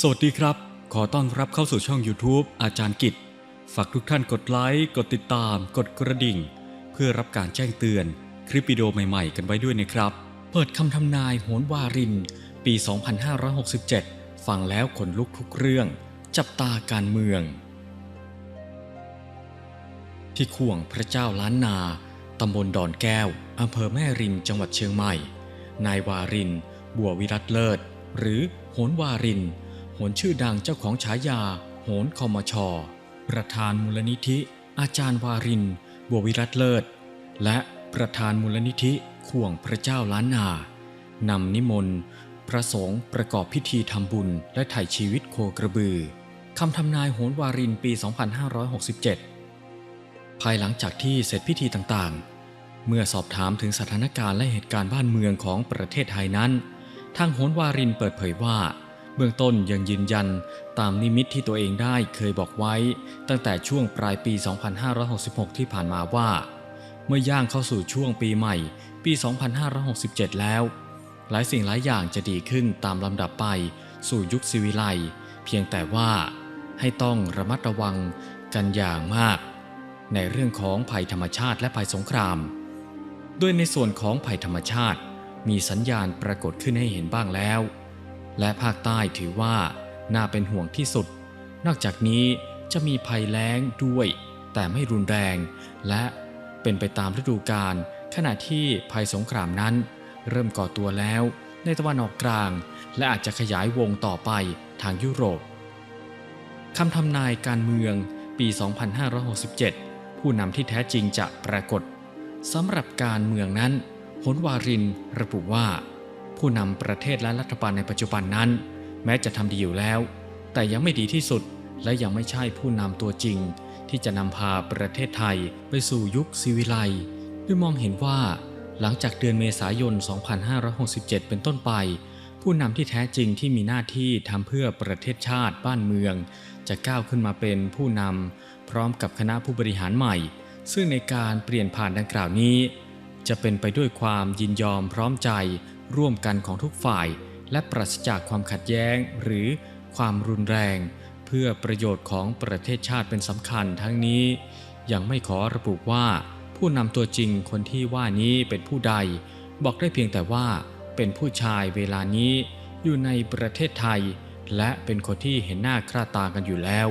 สวัสดีครับ ขอต้อนรับเข้าสู่ช่อง YouTube อาจารย์กิจ ฝากทุกท่านกดไลค์ กดติดตาม กดกระดิ่ง เพื่อรับการแจ้งเตือน คลิปวิดีโอใหม่ๆ กันไว้ด้วยนะครับ เปิดคำทำนายโหนวาริน ปี 2567 ฟังแล้วขนลุกทุกเรื่อง จับตาการเมือง ที่ข่วงพระเจ้าล้านนา ตำบลดอนแก้วอำเภอแม่ริมจังหวัดเชียงใหม่ นายวาริน บัววิรัตเลิศ หรือโหนวาริน โหนชื่อดังเจ้าของฉายา โหนคอมชอประธานมูลนิธิ อาจารย์วารินบัววิรัตเลิศ และประธานมูลนิธิข่วงพระเจ้าล้านนานำนิมนต์ พระสงฆ์ประกอบพิธีทำบุญและถ่ายชีวิตโคกระบือคำทำนายโหนวารินปี 2567 ภายหลังจากที่เสร็จพิธีต่างๆ เมื่อสอบถามถึงสถานการณ์และเหตุการณ์บ้านเมืองของประเทศไทยนั้น ทางโหนวารินเปิดเผยว่า เบื้องต้นยังยืนยันตามนิมิตที่ตัวเองได้เคยบอกไว้ ตั้งแต่ช่วงปลายปี 2566 ที่ผ่านมาว่า เมื่อย่างเข้าสู่ช่วงปีใหม่ ปี 2567 แล้ว หลายสิ่งหลายอย่างจะดีขึ้นตามลำดับไป สู่ยุคศิวิไลเพียงแต่ว่าให้ต้องระมัดระวังกันอย่างมาก ในเรื่องของภัยธรรมชาติและภัยสงครามโดยในส่วนของภัยธรรมชาติ มีสัญญาณปรากฏขึ้นให้เห็นบ้างแล้ว และภาคใต้ถือว่าน่าเป็นห่วงที่สุด นอกจากนี้จะมีภัยแล้งด้วย แต่ไม่รุนแรง และเป็นไปตามฤดูกาลขณะที่ภัยสงครามนั้น เริ่มก่อตัวแล้วในตะวันออกกลาง และอาจจะขยายวงต่อไปทางยุโรปคำทำนายการเมืองปี 2567 ผู้นำที่แท้จริงจะปรากฏสำหรับการเมืองนั้นโหนวารินระบุว่า ผู้นำประเทศและรัฐบาลในปัจจุบันนั้น แม้จะทำดีอยู่แล้ว แต่ยังไม่ดีที่สุดและยังไม่ใช่ผู้นำตัวจริง ที่จะนำพาประเทศไทยไปสู่ยุคซีวิไลย์ด้วยมองเห็นว่า หลังจากเดือนเมษายน 2567 เป็นต้นไป ผู้นำที่แท้จริงที่มีหน้าที่ทำเพื่อประเทศชาติบ้านเมือง จะก้าวขึ้นมาเป็นผู้นำพร้อมกับคณะผู้บริหารใหม่ ซึ่งในการเปลี่ยนผ่านดังกล่าวนี้ จะเป็นไปด้วยความยินยอมพร้อมใจ ร่วมกันของทุกฝ่าย และปราศจากความขัดแย้งหรือความรุนแรง เพื่อประโยชน์ของประเทศชาติเป็นสำคัญทั้งนี้ ยังไม่ขอระบุว่า ผู้นำตัวจริงคนที่ว่านี้เป็นผู้ใด บอกได้เพียงแต่ว่าเป็นผู้ชายเวลานี้อยู่ในประเทศไทย และเป็นคนที่เห็นหน้าค่าตากันอยู่แล้ว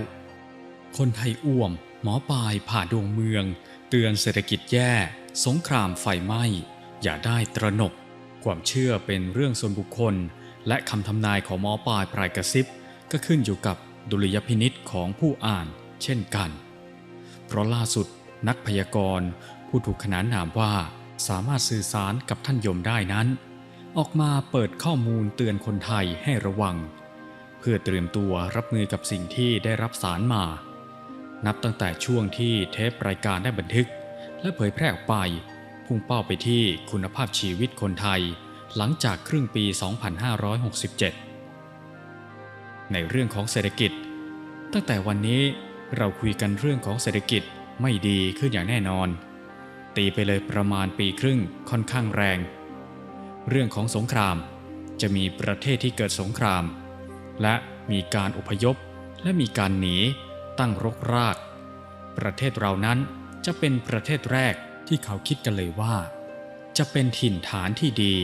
คนไทยอ้วม หมอปลายผ่าดวงเมือง เตือนเศรษฐกิจแย่ สงครามไฟไหม้ อย่าได้ตระหนก ความเชื่อเป็นเรื่องส่วนบุคคล และคำทำนายของหมอปลายปลายกระซิบ ก็ขึ้นอยู่กับดุลยพินิษของผู้อ่านเช่นกัน เพราะล่าสุดนักพยากรณ์ผู้ถูกขนานนามว่าสามารถสื่อสารกับท่านยมได้นั้น ออกมาเปิดข้อมูลเตือนคนไทยให้ระวัง เพื่อเตรียมตัวรับมือกับสิ่งที่ได้รับสารมา นับตั้งแต่ช่วงที่เทปรายการได้บันทึก และเผยแพร่ออกไป พุ่งเป้าไปที่คุณภาพชีวิตคนไทย หลังจากครึ่งปี 2567 ในเรื่องของเศรษฐกิจ ตั้งแต่วันนี้เราคุยกันเรื่องของเศรษฐกิจไม่ดีขึ้นอย่างแน่นอน ตีไปเลยประมาณปีครึ่งค่อนข้างแรง เรื่องของสงครามจะมีประเทศที่เกิดสงคราม และมีการอพยพและมีการหนีตั้งรกราก ประเทศเรานั้นจะเป็นประเทศแรก ที่เขาคิดกันเลยว่า จะเป็นถิ่นฐานที่ดี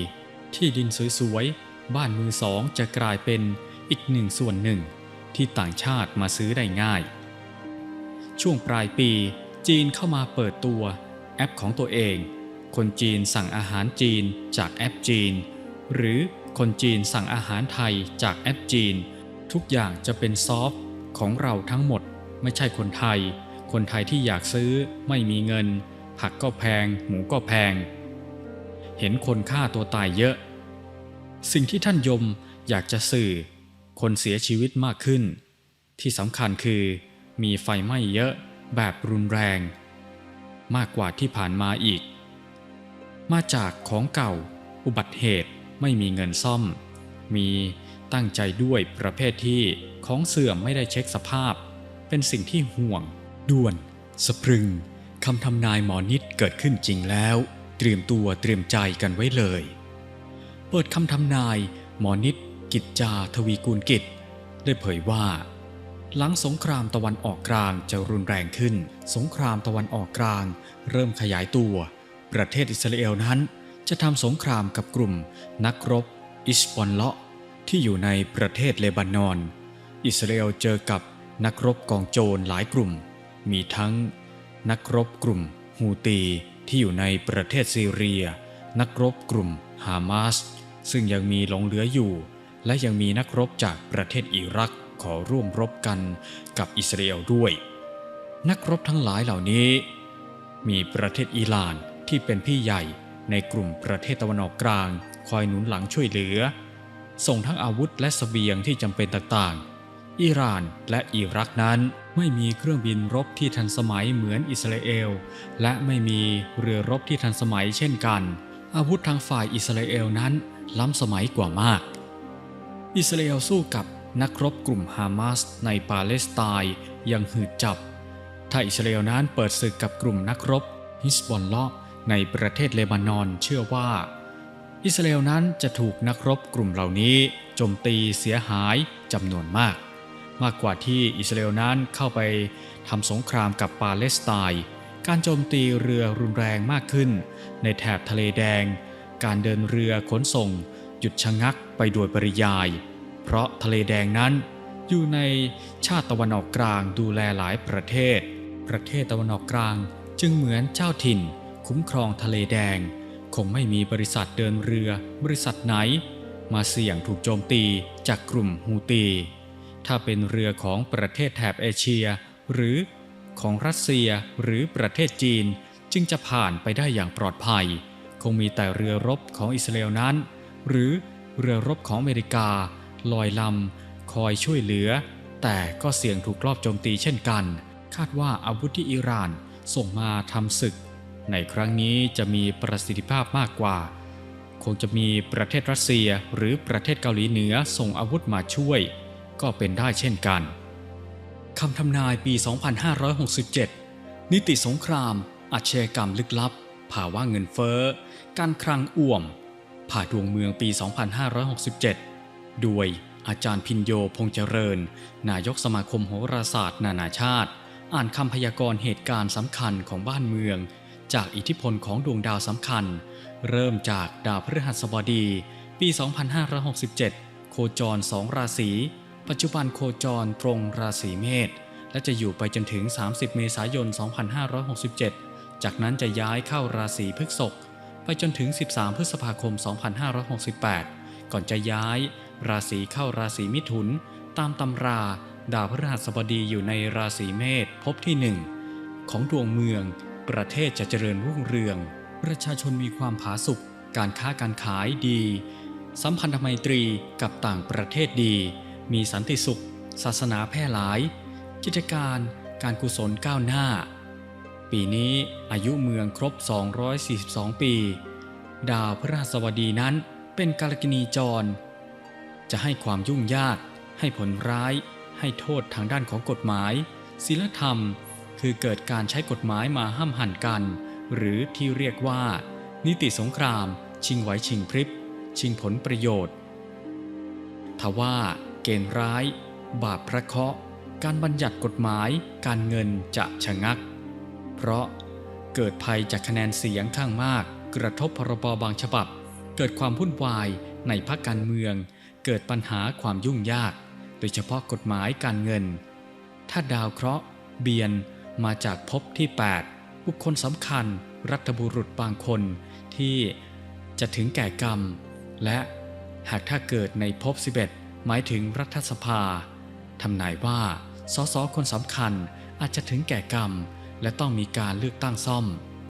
ที่ดินสวยๆ บ้านมือสองจะกลายเป็นอีกหนึ่งส่วนหนึ่ง ที่ต่างชาติมาซื้อได้ง่าย ช่วงปลายปีจีนเข้ามาเปิดตัวแอปของตัวเอง คนจีนสั่งอาหารจีนจากแอปจีน หรือคนจีนสั่งอาหารไทยจากแอปจีน ทุกอย่างจะเป็นซอฟต์ของเราทั้งหมด ไม่ใช่คนไทย คนไทยที่อยากซื้อไม่มีเงิน ผักก็แพง หมูก็แพง เห็นคนฆ่าตัวตายเยอะ สิ่งที่ท่านยมอยากจะสื่อ คนเสียชีวิตมากขึ้น ที่สำคัญคือมีไฟไหม้เยอะแบบรุนแรง มากกว่าที่ผ่านมาอีก มาจากของเก่า อุบัติเหตุไม่มีเงินซ่อม มีตั้งใจด้วยประเภทที่ของเสื่อมไม่ได้เช็คสภาพ เป็นสิ่งที่ห่วง ด่วนสะพรึงำทำนายหมอนิดเกิดขึ้นจริงแล้ว เตรียมตัวเตรียมใจกันไว้เลย เปิดคำทำนาย หมอนิด กิจจาทวีกูลกิจ ได้เผยว่า หลังสงครามตะวันออกกลางจะรุนแรงขึ้น สงครามตะวันออกกลาง เริ่มขยายตัว ประเทศอิสราเอลนั้น จะทำสงครามกับกลุ่ม นักรบ อิสบอลเลาะที่อยู่ในประเทศเลบานอน อิสราเอลเจอกับนักรบกองโจรหลายกลุ่ม มีทั้ง นักรบกลุ่มฮูตีที่อยู่ในประเทศซีเรีย นักรบกลุ่มฮามาส ซึ่งยังมีหลงเหลืออยู่ และยังมีนักรบจากประเทศอิรักขอร่วมรบกันกับอิสราเอลด้วย นักรบทั้งหลายเหล่านี้ มีประเทศอิหร่านที่เป็นพี่ใหญ่ในกลุ่มประเทศตะวันออกกลาง คอยหนุนหลังช่วยเหลือ ส่งทั้งอาวุธและสเสบียงที่จำเป็นต่างๆ อิหร่านและอิรักนั้น ไม่มีเครื่องบินรบที่ทันสมัยเหมือนอิสราเอล และไม่มีเรือรบที่ทันสมัยเช่นกัน อาวุธทางฝ่ายอิสราเอลนั้นล้ำสมัยกว่ามาก อิสราเอลสู้กับนักรบกลุ่มฮามาสในปาเลสไตน์ยังหืดจับ ถ้าอิสราเอลนั้นเปิดศึกกับกลุ่มนักรบฮิสบอลเลาะในประเทศเลบานอนเชื่อว่า อิสราเอลนั้นจะถูกนักรบกลุ่มเหล่านี้โจมตีเสียหายจำนวนมาก มากกว่าที่อิสราเอลนั้นเข้าไปทำสงครามกับปาเลสไตน์การโจมตีเรือรุนแรงมากขึ้น ในแถบทะเลแดง การเดินเรือขนส่ง หยุดชะงักไปโดยปริยาย เพราะทะเลแดงนั้น อยู่ในชาติตะวันออกกลางดูแลหลายประเทศ ประเทศตะวันออกกลางจึงเหมือนเจ้าถิ่น คุ้มครองทะเลแดง คงไม่มีบริษัทเดินเรือบริษัทไหน มาเสี่ยงถูกโจมตีจากกลุ่มฮูตี ถ้าเป็นเรือของประเทศแถบเอเชีย หรือของรัสเซียหรือประเทศจีนจึงจะผ่านไปได้อย่างปลอดภัย คงมีแต่เรือรบของอิสราเอลนั้น หรือเรือรบของอเมริกา ลอยลำคอยช่วยเหลือ แต่ก็เสี่ยงถูกลอบโจมตีเช่นกัน คาดว่าอาวุธที่อิหร่านส่งมาทำศึก ในครั้งนี้จะมีประสิทธิภาพมากกว่า คงจะมีประเทศรัสเซียหรือประเทศเกาหลีเหนือส่งอาวุธมาช่วย ก็เป็นได้เช่นกันคำทำนายปี 2567 นิติสงคราม อาชญากรรมลึกลับ ภาวะเงินเฟ้อ การคลังอ่วม ผ่าดวงเมืองปี 2567ด้วยอาจารย์พินโยพงษ์เจริญ นายกสมาคมโหราศาสตร์ นานาชาติ อ่านคำพยากรณ์เหตุการณ์สำคัญของบ้านเมือง จากอิทธิพลของดวงดาวสำคัญ เริ่มจากดาวพฤหัสบดี ปี 2567 โคจรสองราศี ปัจจุบันโคจรตรงราศีเมษและจะอยู่ไปจนถึง 30 เมษายน 2567 จากนั้นจะย้ายเข้าราศีพฤษภไปจนถึง 13 พฤษภาคม 2568 ก่อนจะย้าย ราศีเข้าราศีมิถุน ตามตำรา ดาวพฤหัสบดีอยู่ในราศีเมษภพที่หนึ่งของดวงเมือง ประเทศจะเจริญรุ่งเรือง ประชาชนมีความผาสุกการค้าการขายดี สัมพันธไมตรีกับต่างประเทศดี มีสันติสุข ศาสนาแพร่หลาย กิจการการกุศลก้าวหน้า ปีนี้อายุเมืองครบ 242 ปี ดาวพฤหัสบดีนั้นเป็นกาลกินีจร จะให้ความยุ่งยาก ให้ผลร้าย ให้โทษทางด้านของกฎหมาย ศีลธรรม คือเกิดการใช้กฎหมายมาห้ามหันกัน หรือที่เรียกว่า นิติสงคราม ชิงไหวชิงพริบ ชิงผลประโยชน์ทว่า เกณฑ์ร้าย บาปพระเคราะห์การบัญญัติกฎหมายการเงินจะชะงัก เพราะเกิดภัยจากคะแนนเสียงข้างมาก กระทบพรบ บางฉบับ เกิดความวุ่นวายในพรรคการเมือง เกิดปัญหาความยุ่งยาก โดยเฉพาะกฎหมายการเงิน ถ้าดาวเคราะห์ เบียนมาจากภพที่ 8 บุคคลสำคัญ รัฐบุรุษบางคนที่จะถึงแก่กรรม และหากถ้าเกิดในภพ11 หมายถึงรัฐสภาทำนายว่าสสคนสำคัญอาจจะถึงแก่กรรม และต้องมีการเลือกตั้งซ่อม